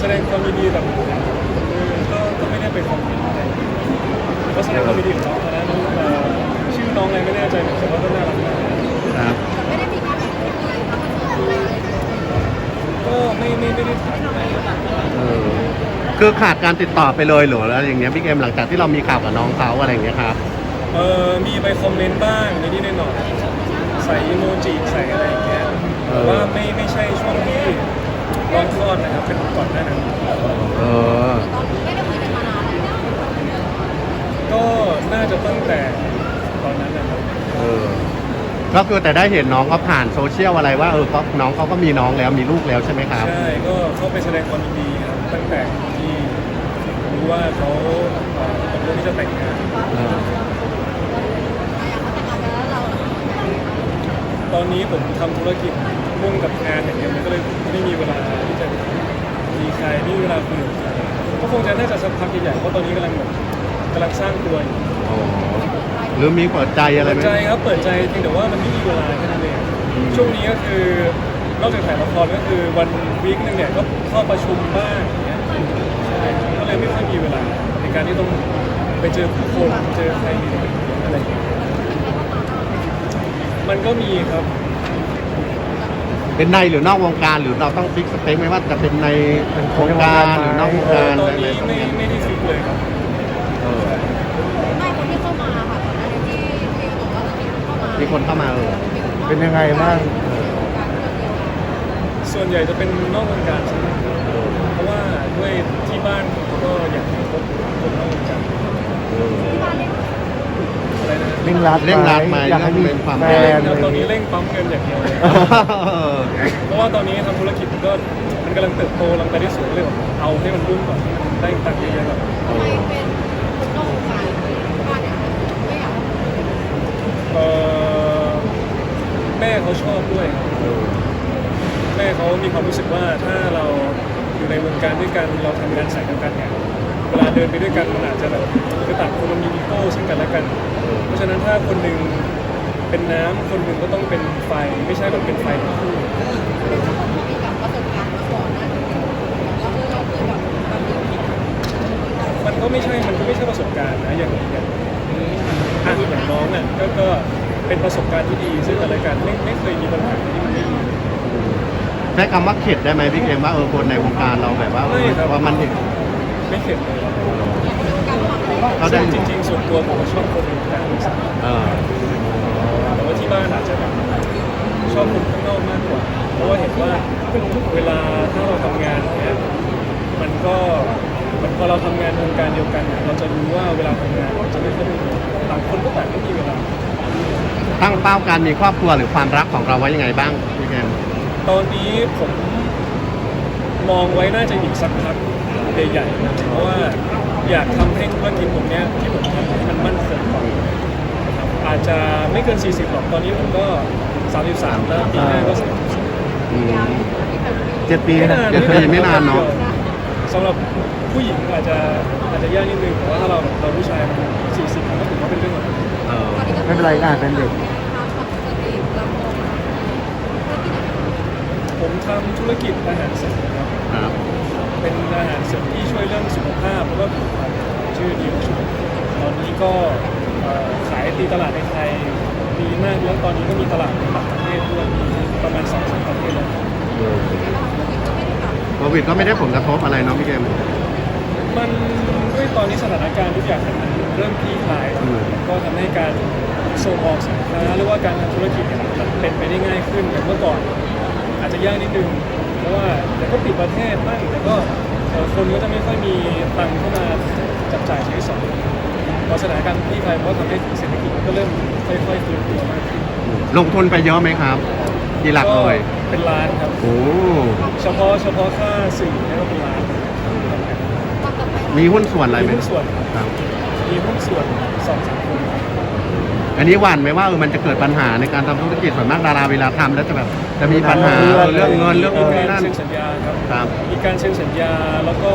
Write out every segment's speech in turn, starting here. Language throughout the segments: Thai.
แสดงความยินดีแบบเออก็ก็ไม่ได้ไปคอมเมนต์อะไรก็แสดงความยินดีกับน้องนะน้องเอ่อชื่อน้องอะไรไม่แน่ใจแต่ว่าก็น่ารักมากครับไม่ได้มีการแบบพูดเลยทำให้เกิดอะไรก็ไม่ไม่ไม่ได้ถามอะไรเออคือขาดการติดต่อไปเลยเหรอแล้วอย่างเงี้ยพี่เกมหลังจากที่เรามีข่าวกับน้องเขาอะไรอย่างเงี้ยครับเออมีไปคอมเมนต์บ้างนิดๆหน่อยๆใส่อีโมจิใส่อะไรอย่างเงี้ยแต่ว่าไม่ไม่ใช่ช่วงที่ ร้องคลอดนะครับเป็นก่อนหน้านั้นเออตอนนี้ไม่ได้คุยกันมานานแล้วก็น่าจะตั้งแต่ตอนนั้นนะครับเออก็คือแต่ได้เห็นน้องเขาผ่านโซเชียลอะไรว่าเออเขาน้องเขาก็มีน้องแล้วมีลูกแล้วใช่ไหมครับ ใช่ก็เข้าไปแสดงความยินดีครับตั้งแต่ที่รู้ว่าเขาเอ่อตกลงที่จะแต่งงานเออตอนนี้ผมทำธุรกิจ มุ่งกับงานอย่างเดียวมันก็เลยไม่มีเวลาที่จะมีใครไม่มีเวลาคุยกับใครก็คงจะน่าจะสักพักใหญ่ๆเพราะตอนนี้กำลังแบบกำลังสร้างตัวอยู่อ๋อหรือมีเปิดใจอะไรไหมเปิดใจครับเปิดใจจริงแต่ว่ามันไม่มีเวลาแค่นั้นเองช่วงนี้ก็คือนอกจากถ่ายละครก็คือวันวีคนึงเนี่ยก็เข้าประชุมบ้างอย่างเงี้ยใช่ก็เลยไม่ค่อยมีเวลา ในการที่ต้องไปเจอผู้คนเจอใครอะไรอย่างเงี้ยมันก็มีครับ เป็นในหรือนอกวงการหรือเราต้องฟิกสเปคไหมว่าจะเป็นในวงการหรือนอกวงการตออะไรนี้ไม่ไม่ได้ฟิกเลยครับ เออไม่คนที่เข้ามาค่ะก่อนหน้านี้ที่ที่บอกว่าจะมีคนเข้ามามีคนเข้ามาเออเป็นยังไงบ้าง ส่วนใหญ่จะเป็นนอกวงการซะมากกว่าเพราะว่าด้วยที่บ้านผมก็อยากให้คบคนนอกวงการอะไรนะเร่งรัดเร่งรัดไหมอยากให้มีเร่งความแฟไม่เร่นงตอนนี้เร่งปั๊มเงินอย่างเดียวเลย เเพราะว่าตอนนี้ทำธุรกิจมันก็มันกำลังเติบโตกำลังไปได้สูงเลยแบบเอาให้มันรุ่งก่อนได้ตังค์เยอะๆก่อนทำไมเป็นคนนอกวงการบ้านเนี่ยไม่อยากเออแม่เขาชอบด้วยครับแม่เขามีความรู้สึกว่าถ้าเราอยู่ในวงการด้วยกันเราทำงานสายเดียวกันเนี่ยเวลาเดินไปด้วยกันมันอาจจะแบบคือต่างคนมันมีอีโก้ซึ่งกันและกัน เพราะฉะนั้นถ้าคนหนึ่ง เป็นน้ำคนหนึ่งก็ต้องเป็นไฟ ไม่ใช่แบบเป็นไฟทั้งคู่เป็นคนที่มีแบบประสบการณ์มาก่อนนะแล้วคือเราเคยแบบแบบนี้มันก็ไม่ใช่ มันก็ไม่ใช่ประสบการณ์นะอย่างอย่างอะอย่างน้องอะก็ก็เป็นประสบการณ์ที่ดีซึ่งกันและกันไม่ไม่เคยมีปัญหาที่ไม่ดี ใช้คำว่าเข็ดได้ไหมพี่เกมว่าเออคนในวงการเราแบบว่าเออว่ามันเห็น ไม่เข็ดเลยเขาได้ ซึ่งจริง ๆ ส่วนตัวผมก็ชอบคนในวงการด้วยซ้เออำแต่ว่าที่ บ้านอาจจะแบบชอบคนข้างนอกมากกว่า เพราะว่าเห็นว่าเวลาถ้าเราทำงานเนี้ยมันก็มันพอเราทำงานวงการเดียวกันเนี่ยเราจะรู้ว่าเวลาทำงานเราจะไม่ค่อยมีต่างคนก็ต่างไม่มีเวลา ตั้งเป้าการมีครอบครัวหรือความรักของเราไว้ยังไงบ้างพี่เกมตอนนี้ผมมองไว้น่าจะอีกสักพักใหญ่ๆนะเพราะว่าอยากทำให้ธุรกิจผมเนี้ยที่ผมทำให้มันมั่นคงก่อน อาจจะไม่เกิน 40 หรอก ตอนนี้ผมก็ 33 แล้วปีหน้าก็34อืมเจ็ดปีไม่นะนานเจ็ดปีไม่นานเนอะสำหรับผู้หญิงอาจจะอาจจะยากนิดนึงแต่ว่าถ้าเราเราผู้ชายมัน40ผมก็ถือว่าเป็นเรื่องปกติเออไม่เป็นไรอ่านเป็นเด็กผมทำธุรกิจอาหารเสริมครับครับเป็นอาหารเสริมที่ช่วยเรื่องสุขภาพแล้วก็ผิวพรรณชื่อดิวตอนนี้ก็เอ่อ ขายตีตลาดในไทยดีมากแล้วตอนนี้ก็มีตลาดในต่างประเทศด้วยมีประมาณสองสามประเทศแล้วโควิดก็ไม่ได้ผลกระทบอะไรเนาะพี่เกมมันด้วยตอนนี้สถานการณ์ทุกอย่างมันเริ่มคลี่คลายอืมก็ทำให้การส่งออกสินค้าหรือว่าการทำธุรกิจเนี่ยมันเป็นไปได้ง่ายขึ้นจากเมื่อก่อน อาจจะยากนิดนึงเพราะว่าเดี๋ยวก็ปิดประเทศบ้างแต่ก็เอ่อคนก็จะไม่ค่อยมีตังค์เข้ามาจับจ่ายใช้สอย พอสถานการณ์คลี่คลายก็ทำให้เศรษฐกิจมันก็เริ่มค่อยๆฟื้นตัวมากขึ้นลงทุนไปเยอะไหมครับกี่หลักเลยเป็นล้านครับโอ้เฉพาะเฉพาะค่าสื่อเนี่ยก็เป็นล้านมีหุ้นส่วนอะไรมีไหมหุ้นส่วนครับมีหุ้นส่วนสองสามคนอันนี้หวั่นไหมว่าเออมันจะเกิดปัญหาในการทำธุรกิจส่วนมากดาราเวลาทำแล้วจะแบบจะมีปัญหาเออเรื่องเงินเรื่องมีนู่นการนี่นั่นเซ็นสัญญาครับครับมีการเซ็นสัญญาแล้วก็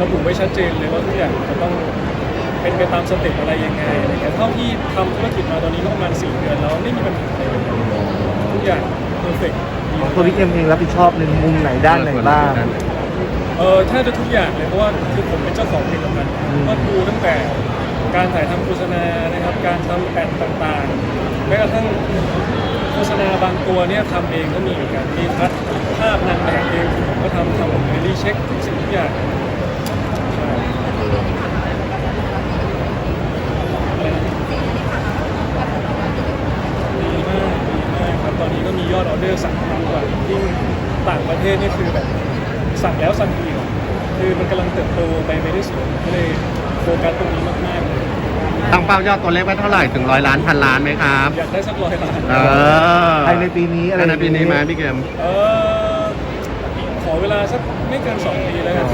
ระบุไว้ชัดเจนเลยว่าทุกอย่างจะต้อง เป็นไปตามสเต็ปอะไรยังไงอะไรเงี้ยเท่าที่ทำธุรกิจมาตอนนี้ก็ประมาณ4เดือนแล้วไม่มีปัญหาอะไรเลยทุกอย่างเพอร์เฟกต์ตัวพี่เอ็มเองรับผิดชอบในมุมไหนด้านไหนบ้างเออถ้าจะทุกอย่างเลยเพราะว่าคือผมเป็นเจ้าของผลิตภัณฑ์ก็ดูตั้งแต่การถ่ายทำโฆษณานะครับ การทำแอดต่างๆแม้กระทั่งโฆษณาบางตัวเนี่ยทำเองก็มีเหมือนกันมีคัดภาพนางแบบเองผมก็ทำทำผมรีเช็คทุกสิ่งทุกอย่างใช่อะไรนะ ดีมากดีมากครับ ตอนนี้ก็มียอดออเดอร์สั่งมากกว่ายิ่งต่างประเทศนี่คือแบบสั่งแล้วสั่งอีกอะคือมันกำลังเติบโตไปไม่ได้สวยก็เลยโฟกัสตรงนี้มากๆเลยตั้งเป้ายอดตัวเลขไว้เท่าไหร่ถึงร้อยล้านพันล้านไหมครับ อยากได้สักร้อยล้านเออภายในปีนี้อะไรภายในปีนี้ไหมพี่เกมเออขอเวลาสักไม่เกินสองปีแล้วกัน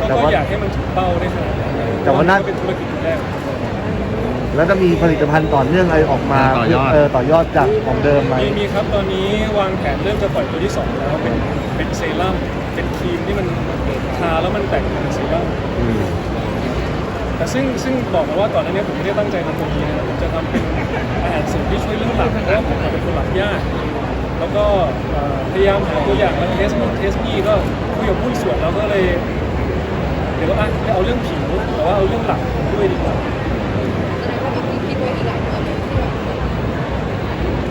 อ๋อก็แต่ก็ว่าอยากให้มันถึงเป้าได้ขนาดนั้นแต่ว่าน่าก็เป็นธุรกิจแรกแล้วจะมีผลิตภัณฑ์ต่อเนื่องอะไรออกมาต่อยอดเออต่อยอดจากของเดิมไหมมีมีครับตอนนี้วางแผนเริ่มจะปล่อยตัวที่สองแล้วเป็น เป็นเซรั่มเป็นครีมที่มันทาแล้วมันแตกเป็นเซรั่มอืมแต่ซึ่งซึ่งบอกมาว่าก่อนหน้านี้ผมไม่ได้ตั้งใจทำตรงนี้นะผมจะทำเป็นอาหารเสริมที่ช่วยเรื่องหลับเพราะว่าผมเป็นคนหลับยาก แล้วก็เอ่อพยายามหาตัวอย่างมาเทสนู่นเทสนี่ก็คุยกับผู้นส่วนแล้วก็เลย เดี๋ยวอะไม่เอาเรื่องผิวแต่ว่าเอาเรื่องหลับด้วยดีกว่า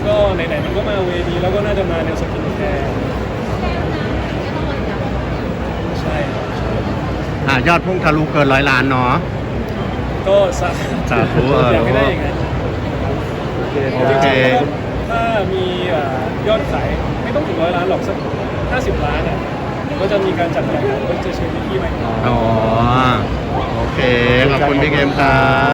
ก็ไหนๆมันก็มาเวนี้แล้วก็น่าจะมาแนวสกินแคร์ใช่ครับใช่ อ่ายอดพุ่งทะลุเกินร้อยล้านเนาะ ก็สาสาธุเออ อยากให้ได้อย่างนั้นโอเคโอจเคริงๆถ้าถ้ามีเอ่อยอดขายไม่ต้องถึงร้อยล้านหรอกสักห้าสิบล้านอะก็จะมีการจัดรายการก็จะเชิญพี่ๆมาอีก อ๋อ โอเค ขอบคุณพี่เกมครับ